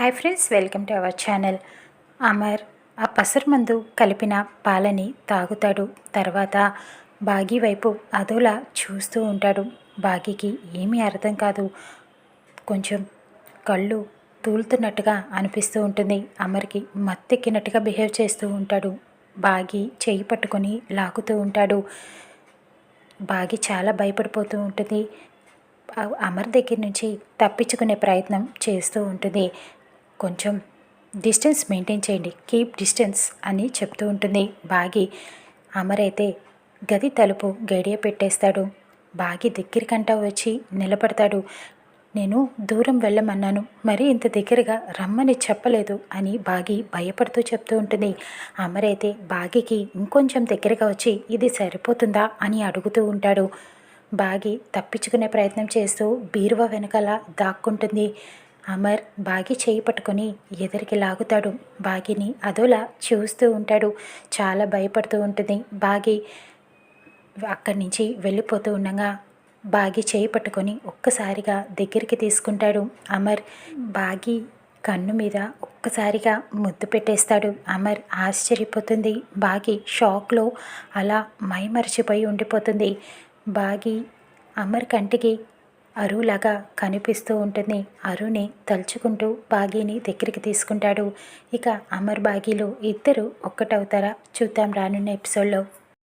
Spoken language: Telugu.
Hi friends welcome to our channel. Amar ఆ పసరు మందు కలిపిన పాలని తాగుతాడు. తర్వాత బాగి వైపు అదోలా చూస్తూ ఉంటాడు. బాగికి ఏమీ అర్థం కాదు. కొంచెం కళ్ళు తూలుతున్నట్టుగా అనిపిస్తూ ఉంటుంది. అమర్కి మత్తెక్కినట్టుగా బిహేవ్ చేస్తూ ఉంటాడు. బాగి చేయి పట్టుకొని లాగుతూ ఉంటాడు. బాగి చాలా భయపడిపోతూ ఉంటుంది. అమర్ దగ్గర నుంచి తప్పించుకునే ప్రయత్నం చేస్తూ ఉంటుంది. కొంచెం డిస్టెన్స్ మెయింటైన్ చేయండి. కీప్ డిస్టెన్స్ అని చెప్తూ ఉంటుంది బాగి. అమర్ అయితే గది తలుపు గడియ పెట్టేస్తాడు. బాగి దగ్గరికంటా వచ్చి నిలబడతాడు. నేను దూరం వెళ్ళమన్నాను. మరి ఇంత దగ్గరగా రమ్మని చెప్పలేదు అని బాగి భయపడుతూ చెప్తూ ఉంటుంది. అమరైతే బాగికి ఇంకొంచెం దగ్గరగా వచ్చి ఇది సరిపోతుందా అని అడుగుతూ ఉంటాడు. బాగి తప్పించుకునే ప్రయత్నం చేస్తూ బీరువా వెనకాల దాక్కుంటుంది. అమర్ బాగి చేయి పట్టుకొని ఎదురికి లాగుతాడు. బాగిని అదోలా చూస్తూ ఉంటాడు. చాలా భయపడుతూ ఉంటుంది. బాగి అక్కడి నుంచి వెళ్ళిపోతూ ఉండగా బాగి చేయి పట్టుకొని ఒక్కసారిగా దగ్గరికి తీసుకుంటాడు. అమర్ బాగి కన్ను మీద ఒక్కసారిగా ముద్దు పెట్టేస్తాడు. అమర్ ఆశ్చర్యపోతుంది. బాగి షాక్లో అలా మైమరిచిపోయి ఉండిపోతుంది. బాగి అమర్ కంటికి అరువులాగా కనిపిస్తూ ఉంటుంది. అరుని తలుచుకుంటూ బాగీని దగ్గరికి తీసుకుంటాడు. ఇక అమర్ బాగీలు ఇద్దరు ఒక్కటవుతారా? చూద్దాం రానున్న ఎపిసోడ్లో.